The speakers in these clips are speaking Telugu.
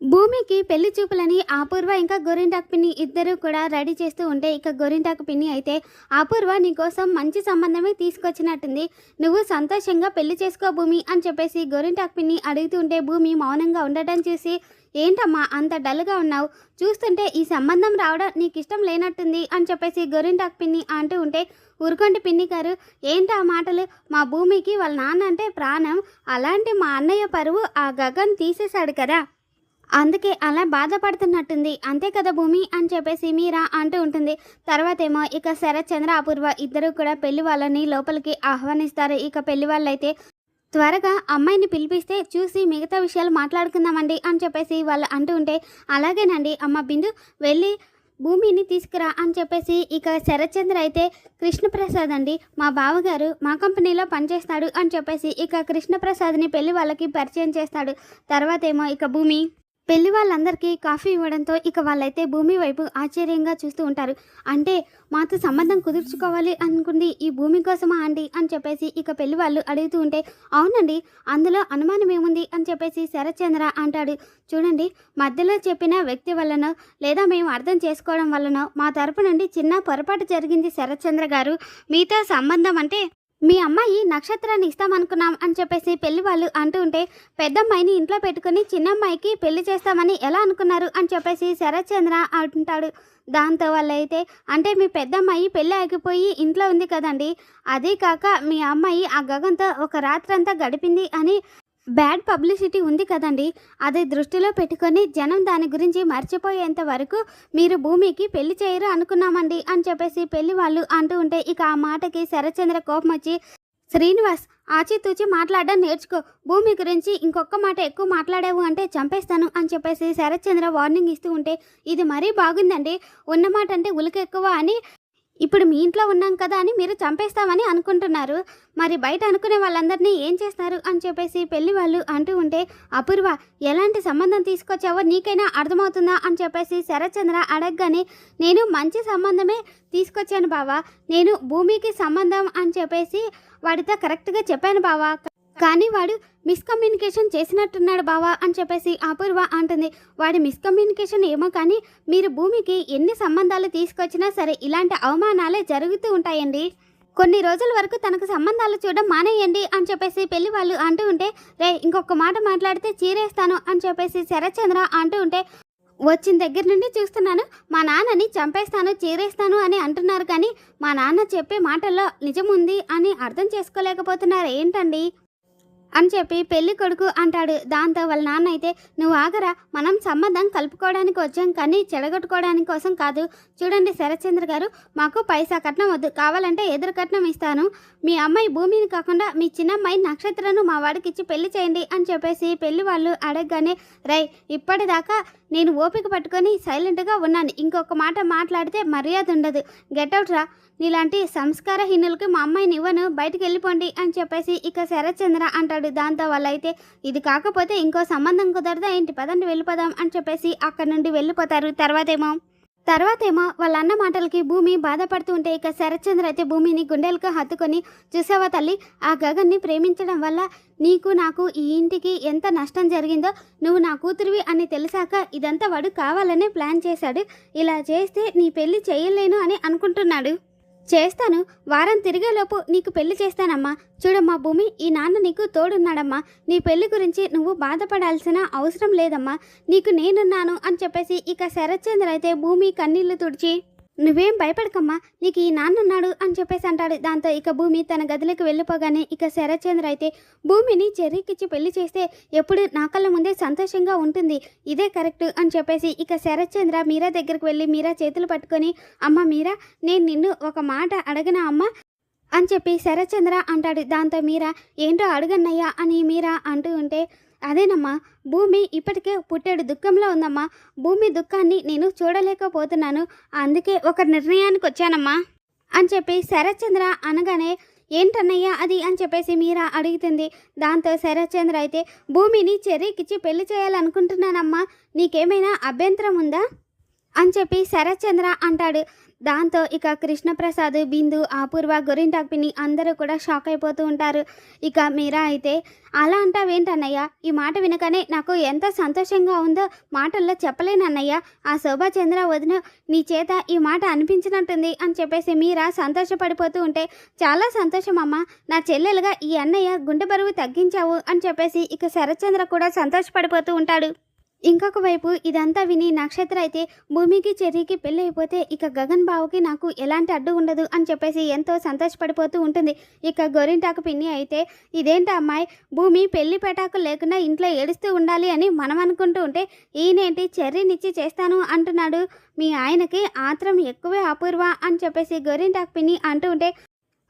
భూమికి పెళ్ళి చూపులని అపూర్వ ఇంకా గోరింటాకు పిన్ని ఇద్దరు కూడా రెడీ చేస్తూ ఉంటే ఇక గోరింటాకు పిన్ని అయితే అపూర్వ నీకోసం మంచి సంబంధమే తీసుకొచ్చినట్టుంది. నువ్వు సంతోషంగా పెళ్ళి చేసుకో భూమి అని చెప్పేసి గోరింటాకు పిన్ని అడుగుతూ ఉంటే భూమి మౌనంగా ఉండటం చూసి ఏంటమ్మా అంత డల్గా ఉన్నావు? చూస్తుంటే ఈ సంబంధం రావడం నీకు ఇష్టం లేనట్టుంది అని చెప్పేసి గొరింటాకు పిన్ని అంటూ ఉంటే ఊరుకోండి పిన్ని గారు. ఏంటి ఆ మాటలు? మా భూమికి వాళ్ళ నాన్న అంటే ప్రాణం. అలాంటి మా అన్నయ్య పరువు ఆ గగన్ తీసేశాడు కదా. అందుకే అలా బాధపడుతున్నట్టుంది. అంతే కదా భూమి అని చెప్పేసి మీరా అంటూ ఉంటుంది. తర్వాత ఏమో ఇక శరత్ చంద్ర అపూర్వ ఇద్దరు కూడా పెళ్ళి వాళ్ళని లోపలికి ఆహ్వానిస్తారు. ఇక పెళ్ళి వాళ్ళైతే త్వరగా అమ్మాయిని పిలిపిస్తే చూసి మిగతా విషయాలు మాట్లాడుకుందామండి అని చెప్పేసి వాళ్ళు అంటూ ఉంటే అలాగేనండి అమ్మ బిందు వెళ్ళి భూమిని తీసుకురా అని చెప్పేసి ఇక శరత్చంద్ర అయితే కృష్ణప్రసాద్ అండి మా బావగారు మా కంపెనీలో పనిచేస్తాడు అని చెప్పేసి ఇక కృష్ణప్రసాద్ని పెళ్ళి వాళ్ళకి పరిచయం చేస్తాడు. తర్వాత ఏమో ఇక భూమి పెళ్ళి వాళ్ళందరికీ కాఫీ ఇవ్వడంతో ఇక వాళ్ళైతే భూమి వైపు ఆశ్చర్యంగా చూస్తూ ఉంటారు. అంటే మాతో సంబంధం కుదుర్చుకోవాలి అనుకుంది ఈ భూమి కోసమా అండి అని చెప్పేసి ఇక పెళ్ళి వాళ్ళు అడుగుతూ ఉంటే అవునండి అందులో అనుమానం ఏముంది అని చెప్పేసి శరత్చంద్ర అంటాడు. చూడండి మధ్యలో చెప్పిన వ్యక్తి వల్లనో లేదా మేము అర్థం చేసుకోవడం వల్లనో మా తరపు నుండి చిన్న పొరపాటు జరిగింది శరత్చంద్ర గారు. మీతో సంబంధం అంటే మీ అమ్మాయి నక్షత్రాన్ని ఇస్తామనుకున్నాం అని చెప్పేసి పెళ్ళి వాళ్ళు అంటూ ఉంటే పెద్దమ్మాయిని ఇంట్లో పెట్టుకుని చిన్నమ్మాయికి పెళ్ళి చేస్తామని ఎలా అనుకున్నారు అని చెప్పేసి శరత్చంద్ర అంటుంటాడు దాంతో వాళ్ళైతే అంటే మీ పెద్దమ్మాయి పెళ్ళి ఆగిపోయి ఇంట్లో ఉంది కదండి అదే కాక మీ అమ్మాయి ఆ గగంతో ఒక రాత్రంతా గడిపింది అని బ్యాడ్ పబ్లిసిటీ ఉంది కదండి. అది దృష్టిలో పెట్టుకొని జనం దాని గురించి మర్చిపోయేంత వరకు మీరు భూమికి పెళ్ళి చేయరు అనుకున్నామండి అని చెప్పేసి పెళ్ళి వాళ్ళు అంటూ ఉంటే ఇక ఆ మాటకి శరత్చంద్ర కోపం వచ్చి శ్రీనివాస్ ఆచితూచి మాట్లాడడం నేర్చుకో. భూమి గురించి ఇంకొక మాట ఎక్కువ మాట్లాడావు అంటే చంపేస్తాను అని చెప్పేసి శరత్చంద్ర వార్నింగ్ ఇస్తూ ఉంటే ఇది మరీ బాగుందండి. ఉన్న మాట అంటే ఉలిక ఎక్కువ అని ఇప్పుడు మీ ఇంట్లో ఉన్నాం కదా అని మీరు చంపేస్తామని అనుకుంటున్నారు. మరి బయట అనుకునే వాళ్ళందరినీ ఏం చేస్తారు? అని చెప్పేసి పెళ్ళి వాళ్ళు అంటూ ఉంటే అపూర్వ ఎలాంటి సంబంధం తీసుకొచ్చావో నీకైనా అర్థమవుతుందా? అని చెప్పేసి శరత్చంద్ర అడగగానే నేను మంచి సంబంధమే తీసుకొచ్చాను బావా. నేను భూమికి సంబంధం అని చెప్పేసి వాడితో కరెక్ట్గా చెప్పాను బావా. కానీ వాడు మిస్కమ్యూనికేషన్ చేసినట్టున్నాడు బావా అని చెప్పేసి అపూర్వ అంటుంది. వాడి మిస్కమ్యూనికేషన్ ఏమో కానీ మీరు భూమికి ఎన్ని సంబంధాలు తీసుకొచ్చినా సరే ఇలాంటి అవమానాలే జరుగుతూ ఉంటాయండి. కొన్ని రోజుల వరకు తనకు సంబంధాలు చూడడం మానేయండి అని చెప్పేసి పెళ్ళి వాళ్ళు అంటూ ఉంటే రే ఇంకొక మాట మాట్లాడితే చీరేస్తాను అని చెప్పేసి శరత్చంద్ర అంటూ ఉంటే వచ్చిన దగ్గర నుండి చూస్తున్నాను మా నాన్నని చంపేస్తాను చీరేస్తాను అని అంటున్నారు కానీ మా నాన్న చెప్పే మాటల్లో నిజముంది అని అర్థం చేసుకోలేకపోతున్నారు ఏంటండి అని చెప్పి పెళ్ళి కొడుకు అంటాడు. దాంతో వాళ్ళ నాన్న అయితే నువ్వు ఆగరా మనం సంబంధం కలుపుకోవడానికి వచ్చాం కానీ చెడగొట్టుకోవడానికి కోసం కాదు. చూడండి శరత్చంద్ర గారు మాకు పైసా కట్నం వద్దు. కావాలంటే ఎదురు కట్నం ఇస్తాను. మీ అమ్మాయి భూమిని కాకుండా మీ చిన్నమ్మాయి నక్షత్రను మా వాడికి ఇచ్చి పెళ్ళి చేయండి అని చెప్పేసి పెళ్ళి వాళ్ళు అడగగానే రై ఇప్పటిదాకా నేను ఓపిక పట్టుకొని సైలెంట్గా ఉన్నాను. ఇంకొక మాట మాట్లాడితే మర్యాద ఉండదు. గెట్అవుట్ రా. నీలాంటి సంస్కారహీనులకి మా అమ్మాయిని ఇవ్వను బయటికి వెళ్ళిపోండి అని చెప్పేసి ఇక శరత్చంద్ర అంటాడు. దాంతో వాళ్ళైతే ఇది కాకపోతే ఇంకో సంబంధం కుదరదా? ఏంటి? పదండి వెళ్ళిపోదాం అని చెప్పేసి అక్కడి నుండి వెళ్ళిపోతారు. తర్వాతేమో తర్వాతేమో వాళ్ళ అన్న మాటలకి భూమి బాధపడుతూ ఉంటే ఇక శరత్చంద్ర అయితే భూమిని గుండెలకు హత్తుకొని చూసావా తల్లి ఆ గగన్ని ప్రేమించడం వల్ల నీకు నాకు ఈ ఇంటికి ఎంత నష్టం జరిగిందో నువ్వు నా కూతురివి అని తెలిసాక ఇదంతా వాడు కావాలనే ప్లాన్ చేశాడు. ఇలా చేస్తే నీ పెళ్ళి చేయలేను అని అనుకుంటున్నాడు. చేస్తాను. వారం తిరిగేలోపు నీకు పెళ్ళి చేస్తానమ్మా. చూడమ్మా భూమి ఈ నాన్న నీకు తోడున్నాడమ్మా. నీ పెళ్ళి గురించి నువ్వు బాధపడాల్సిన అవసరం లేదమ్మా. నీకు నేనున్నాను అని చెప్పేసి ఇక శరత్చంద్ర అయితే భూమి కన్నీళ్ళు తుడిచి నువ్వేం భయపడకమ్మా నీకు ఈ నాన్నున్నాడు అని చెప్పేసి అంటాడు. దాంతో ఇక భూమి తన గదిలోకి వెళ్ళిపోగానే ఇక శరత్చంద్ర అయితే భూమిని చెర్రీకిచ్చి పెళ్ళి చేస్తే ఎప్పుడు నా కళ్ళ ముందే సంతోషంగా ఉంటుంది. ఇదే కరెక్ట్ అని చెప్పేసి ఇక శరత్చంద్ర మీరా దగ్గరికి వెళ్ళి మీరా చేతులు పట్టుకొని అమ్మ మీరా నేను నిన్ను ఒక మాట అడగనా అమ్మ? అని చెప్పి శరత్చంద్ర అంటాడు. దాంతో మీరా ఏంటో అడుగన్నయ్యా అని మీరా అంటూ ఉంటే అదేనమ్మా భూమి ఇప్పటికే పుట్టాడు దుఃఖంలో ఉందమ్మా. భూమి దుఃఖాన్ని నేను చూడలేకపోతున్నాను అందుకే ఒక నిర్ణయానికి వచ్చానమ్మా అని చెప్పి శరత్చంద్ర అనగానే ఏంటన్నయ్యా అది? అని చెప్పేసి మీరా అడుగుతుంది. దాంతో శరత్చంద్ర అయితే భూమిని చెర్రీకిచ్చి పెళ్ళి చేయాలనుకుంటున్నానమ్మా. నీకేమైనా అభ్యంతరం ఉందా? అని చెప్పి శరత్చంద్ర అంటాడు. దాంతో ఇక కృష్ణప్రసాద్ బిందు అపూర్వ గొరింటాక్పిని అందరూ కూడా షాక్ అయిపోతూ ఉంటారు. ఇక మీరా అయితే అలా అంటావేంటన్నయ్య? ఈ మాట వినగానే నాకు ఎంత సంతోషంగా ఉందో మాటల్లో చెప్పలేనన్నయ్య. ఆ శోభాచంద్ర వదిన నీ చేత ఈ మాట అనిపించినట్టుంది అని చెప్పేసి మీరా సంతోషపడిపోతూ ఉంటే చాలా సంతోషం అమ్మ. నా చెల్లెలుగా ఈ అన్నయ్య గుండె బరువు తగ్గించావు అని చెప్పేసి ఇక శరత్చంద్ర కూడా సంతోషపడిపోతూ ఉంటాడు. ఇంకొక వైపు ఇదంతా విని నక్షత్ర అయితే భూమికి చెర్రీకి పెళ్ళి అయిపోతే ఇక గగన్ బావుకి నాకు ఎలాంటి అడ్డు ఉండదు అని చెప్పేసి ఎంతో సంతోషపడిపోతూ ఉంటుంది. ఇక గోరింటాకు పిన్ని అయితే ఇదేంటి అమ్మాయి? భూమి పెళ్ళి పెటాకు లేకుండా ఇంట్లో ఏడుస్తూ ఉండాలి అని మనం అనుకుంటూ ఉంటే ఈయనేంటి చెర్రీనిచ్చి చేస్తాను అంటున్నాడు? మీ ఆయనకి ఆత్రం ఎక్కువే అపూర్వ అని చెప్పేసి గోరింటాకు పిన్ని అంటూ ఉంటే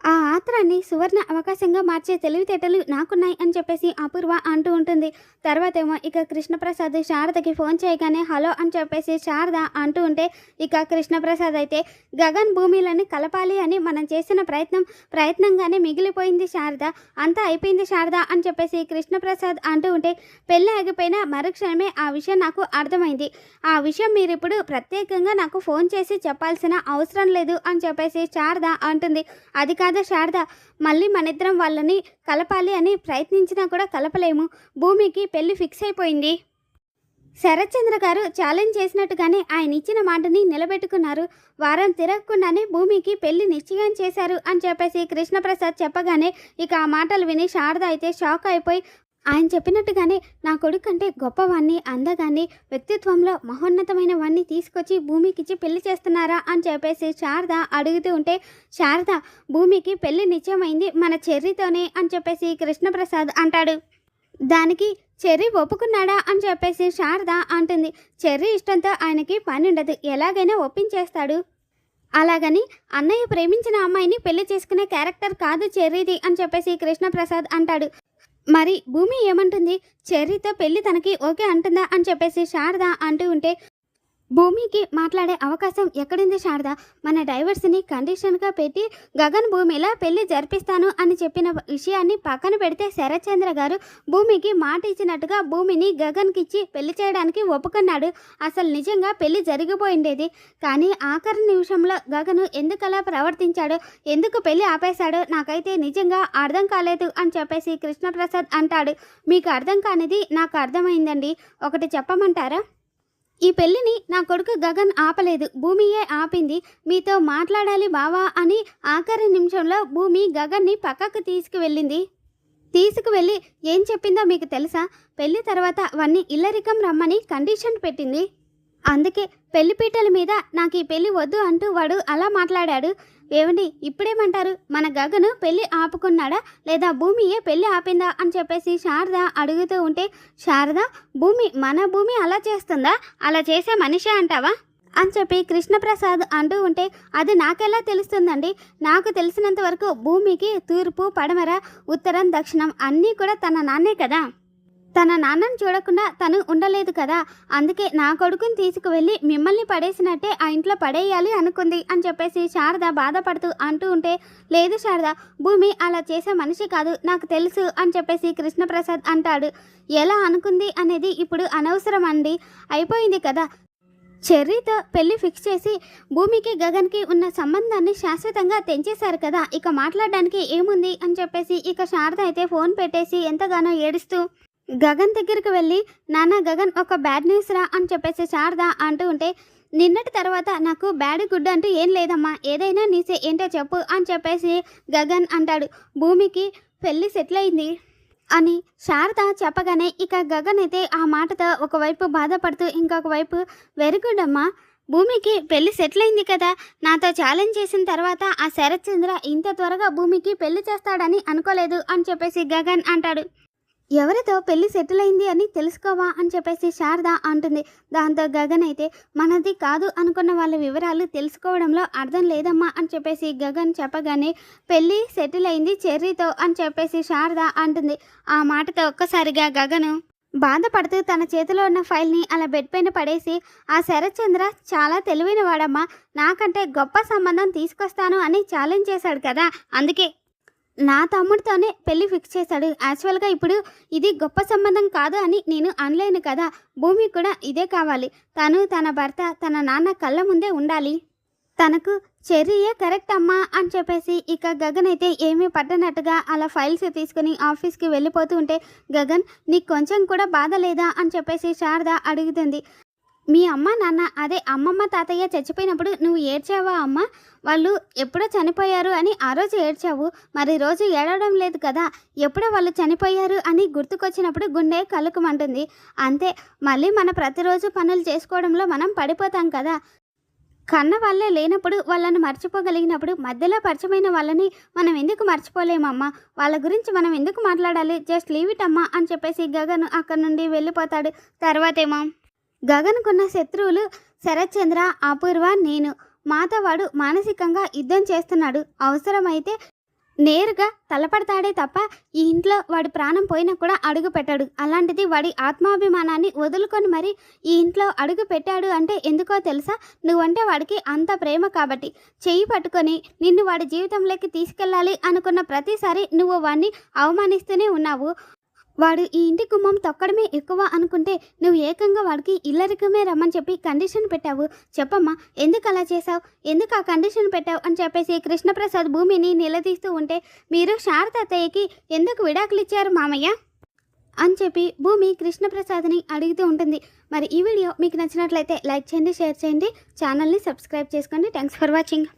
ఆ ఆత్రాన్ని సువర్ణ అవకాశంగా మార్చే తెలివితేటలు నాకున్నాయి అని చెప్పేసి అపూర్వ అంటూ ఉంటుంది. తర్వాత ఏమో ఇక కృష్ణప్రసాద్ శారదకి ఫోన్ చేయగానే హలో అని చెప్పేసి శారద అంటూ ఉంటే ఇక కృష్ణప్రసాద్ అయితే గగన్ భూమిలను కలపాలి అని మనం చేసిన ప్రయత్నం ప్రయత్నంగానే మిగిలిపోయింది శారద. అంతా అయిపోయింది శారద అని చెప్పేసి కృష్ణప్రసాద్ అంటూ ఉంటే పెళ్ళి ఆగిపోయిన మరుక్షణమే ఆ విషయం నాకు అర్థమైంది. ఆ విషయం మీరు ఇప్పుడు ప్రత్యేకంగా నాకు ఫోన్ చేసి చెప్పాల్సిన అవసరం లేదు అని చెప్పేసి శారద అంటుంది. అది కాదా శారద. మళ్ళీ మనిద్దరం వాళ్ళని కలపాలి అని ప్రయత్నించినా కూడా కలపలేము. భూమికి పెళ్ళి ఫిక్స్ అయిపోయింది. శరత్చంద్ర గారు ఛాలెంజ్ చేసినట్టుగానే ఆయన ఇచ్చిన మాటని నిలబెట్టుకున్నారు. వారం తిరగకుండానే భూమికి పెళ్ళి నిశ్చయం చేశారు అని చెప్పేసి కృష్ణప్రసాద్ చెప్పగానే ఇక ఆ మాటలు విని శారద అయితే షాక్ అయిపోయి ఆయన చెప్పినట్టుగానే నా కొడుకు అంటే గొప్పవాణ్ణి అందగాన్ని వ్యక్తిత్వంలో మహోన్నతమైన వాణ్ణి తీసుకొచ్చి భూమికిచ్చి పెళ్ళి చేస్తున్నారా అని చెప్పేసి శారద అడుగుతూ ఉంటే శారద భూమికి పెళ్ళి నిశ్చయమైంది మన చెర్రీతోనే అని చెప్పేసి కృష్ణప్రసాద్ అంటాడు. దానికి చెర్రీ ఒప్పుకున్నాడా అని చెప్పేసి శారద అంటుంది. చెర్రీ ఇష్టంతో ఆయనకి పని ఉండదు ఎలాగైనా ఒప్పించేస్తాడు. అలాగని అన్నయ్య ప్రేమించిన అమ్మాయిని పెళ్ళి చేసుకునే క్యారెక్టర్ కాదు చెర్రీది అని చెప్పేసి కృష్ణప్రసాద్ అంటాడు. మరి భూమి ఏమంటుంది? చెర్రీతో పెళ్ళి తనకి ఓకే అంటుందా అని చెప్పేసి శారద అంటూ ఉంటే భూమికి మాట్లాడే అవకాశం ఎక్కడుంది శారద? మన డైవర్స్ని కండిషన్గా పెట్టి గగన్ భూమిలా పెళ్ళి జరిపిస్తాను అని చెప్పిన విషయాన్ని పక్కన పెడితే శరత్చంద్ర గారు భూమికి మాట ఇచ్చినట్టుగా భూమిని గగన్కి ఇచ్చి పెళ్ళి చేయడానికి ఒప్పుకున్నాడు. అసలు నిజంగా పెళ్ళి జరిగిపోయిండేది? కానీ ఆఖరి నిమిషంలో గగను ఎందుకలా ప్రవర్తించాడో? ఎందుకు పెళ్ళి ఆపేశాడో? నాకైతే నిజంగా అర్థం కాలేదు అని చెప్పేసి కృష్ణప్రసాద్ అంటాడు. మీకు అర్థం కానిది నాకు అర్థమైందండి. ఒకటి చెప్పమంటారా? ఈ పెళ్ళిని నా కొడుకు గగన్ ఆపలేదు. భూమియే ఆపింది. మీతో మాట్లాడాలి బావా అని ఆఖరి నిమిషంలో భూమి గగన్ని పక్కకు తీసుకువెళ్ళింది. తీసుకువెళ్ళి ఏం చెప్పిందో మీకు తెలుసా? పెళ్ళి తర్వాత అవన్నీ ఇల్లరికం రమ్మని కండిషన్ పెట్టింది. అందుకే పెళ్ళిపీటల మీద నాకు ఈ పెళ్ళి వద్దు అంటూ వాడు అలా మాట్లాడాడు. ఏమండి ఇప్పుడేమంటారు? మన గగను పెళ్ళి ఆపుకున్నాడా? లేదా భూమియే పెళ్ళి ఆపిందా? అని చెప్పేసి శారద అడుగుతూ ఉంటే శారద భూమి మన భూమి అలా చేస్తుందా? అలా చేసే మనిషే అంటావా? అని చెప్పి కృష్ణప్రసాద్ అంటూ ఉంటే అది నాకెలా తెలుస్తుందండి? నాకు తెలిసినంత వరకు భూమికి తూర్పు పడమర ఉత్తరం దక్షిణం అన్నీ కూడా తన నాన్నే కదా? తన నాన్నని చూడకుండా తను ఉండలేదు కదా అందుకే నా కొడుకుని తీసుకువెళ్ళి మిమ్మల్ని పడేసినట్టే ఆ ఇంట్లో పడేయాలి అనుకుంది అని చెప్పేసి శారద బాధపడుతూ అంటూ ఉంటే లేదు శారద భూమి అలా చేసే మనిషి కాదు నాకు తెలుసు అని చెప్పేసి కృష్ణప్రసాద్ అంటాడు. ఎలా అనుకుంది అనేది ఇప్పుడు అనవసరం అండి. అయిపోయింది కదా. చెర్రీతో పెళ్ళి ఫిక్స్ చేసి భూమికి గగన్కి ఉన్న సంబంధాన్ని శాశ్వతంగా తెంచేశారు కదా ఇక మాట్లాడడానికి ఏముంది అని చెప్పేసి ఇక శారద అయితే ఫోన్ పెట్టేసి ఎంతగానో ఏడుస్తూ గగన్ దగ్గరికి వెళ్ళి నాన్న గగన్ ఒక బ్యాడ్ న్యూస్ రా అని చెప్పేసి శారద అంటూ ఉంటే నిన్నటి తర్వాత నాకు బ్యాడ్ గుడ్ అంటూ ఏం లేదమ్మా ఏదైనా నీసే ఏంటో చెప్పు అని చెప్పేసి గగన్ అంటాడు. భూమికి పెళ్ళి సెటిల్ అయింది అని శారద చెప్పగానే ఇక గగన్ అయితే ఆ మాటతో ఒకవైపు బాధపడుతూ ఇంకొక వైపు వెరీ గుడ్ అమ్మా భూమికి పెళ్ళి సెటిల్ అయింది కదా నాతో ఛాలెంజ్ చేసిన తర్వాత ఆ శరత్ చంద్ర ఇంత త్వరగా భూమికి పెళ్ళి చేస్తాడని అనుకోలేదు అని చెప్పేసి గగన్ అంటాడు. ఎవరితో పెళ్ళి సెటిల్ అయింది అని తెలుసుకోవా అని చెప్పేసి శారద అంటుంది. దాంతో గగన్ అయితే మనది కాదు అనుకున్న వాళ్ళ వివరాలు తెలుసుకోవడంలో అర్థం లేదమ్మా అని చెప్పేసి గగన్ చెప్పగానే పెళ్ళి సెటిల్ అయింది చెర్రీతో అని చెప్పేసి శారద అంటుంది. ఆ మాటతో ఒక్కసారిగా గగను బాధపడుతూ తన చేతిలో ఉన్న ఫైల్ని అలా బెడ్ పైన పడేసి ఆ శరత్చంద్ర చాలా తెలివైన వాడమ్మా నాకంటే గొప్ప సంబంధం తీసుకొస్తాను అని ఛాలెంజ్ చేశాడు కదా. అందుకే నా తమ్ముడితోనే పెళ్ళి ఫిక్స్ చేశాడు. యాక్చువల్గా ఇప్పుడు ఇది గొప్ప సంబంధం కాదు అని నేను అనలేను కదా. భూమి కూడా ఇదే కావాలి. తను తన భర్త తన నాన్న కళ్ళ ముందే ఉండాలి. తనకు చెర్రీయే కరెక్ట్ అమ్మా అని చెప్పేసి ఇక గగన్ అయితే ఏమీ పట్టనట్టుగా అలా ఫైల్స్ తీసుకుని ఆఫీస్కి వెళ్ళిపోతూ ఉంటే గగన్ నీకు కొంచెం కూడా బాధ లేదా? అని చెప్పేసి శారద అడుగుతుంది. మీ అమ్మ నాన్న అదే అమ్మమ్మ తాతయ్య చచ్చిపోయినప్పుడు నువ్వు ఏడ్చావా అమ్మ? వాళ్ళు ఎప్పుడో చనిపోయారు అని ఆ రోజు ఏడ్చావు. మరి రోజు ఏడవడం లేదు కదా. ఎప్పుడో వాళ్ళు చనిపోయారు అని గుర్తుకొచ్చినప్పుడు గుండె కలుకమంటుంది. అంతే మళ్ళీ మన ప్రతిరోజు పనులు చేసుకోవడంలో మనం పడిపోతాం కదా. కన్న వాళ్ళే లేనప్పుడు వాళ్ళని మర్చిపోగలిగినప్పుడు మధ్యలో పరిచయమైన వాళ్ళని మనం ఎందుకు మర్చిపోలేమమ్మా వాళ్ళ గురించి మనం ఎందుకు మాట్లాడాలి? జస్ట్ లీవ్ ఇట్ అమ్మా అని చెప్పేసి గగను అక్కడి నుండి వెళ్ళిపోతాడు. తర్వాతేమో గగన్కున్న శత్రువులు శరత్చంద్ర అపూర్వ నేను. మాతవాడు మానసికంగా యుద్ధం చేస్తున్నాడు. అవసరమైతే నేరుగా తలపడతాడే తప్ప ఈ ఇంట్లో వాడి ప్రాణం పోయినా కూడా అడుగు పెట్టాడు అలాంటిది వాడి ఆత్మాభిమానాన్ని వదులుకొని మరి ఈ ఇంట్లో అడుగు పెట్టాడు అంటే ఎందుకో తెలుసా? నువ్వంటే వాడికి అంత ప్రేమ కాబట్టి. చెయ్యి పట్టుకొని నిన్ను వాడి జీవితంలోకి తీసుకెళ్ళాలి అనుకున్న ప్రతిసారి నువ్వు వాడిని అవమానిస్తూనే ఉన్నావు. వాడు ఈ ఇంటి గుమ్మం తొక్కడమే ఎక్కువ అనుకుంటే నువ్వు ఏకంగా వాడికి ఇల్లరికమే రమ్మని చెప్పి కండిషన్ పెట్టావు. చెప్పమ్మా ఎందుకు అలా చేశావు? ఎందుకు ఆ కండిషన్ పెట్టావు అని చెప్పేసి కృష్ణప్రసాద్ భూమిని నిలదీస్తూ ఉంటే మీరు శారద అత్తయ్యకి ఎందుకు విడాకులు ఇచ్చారు మామయ్య? అని చెప్పి భూమి కృష్ణప్రసాద్ని అడుగుతూ ఉంటుంది. మరి ఈ వీడియో మీకు నచ్చినట్లయితే లైక్ చేయండి షేర్ చేయండి ఛానల్ని సబ్స్క్రైబ్ చేసుకోండి. Thanks for watching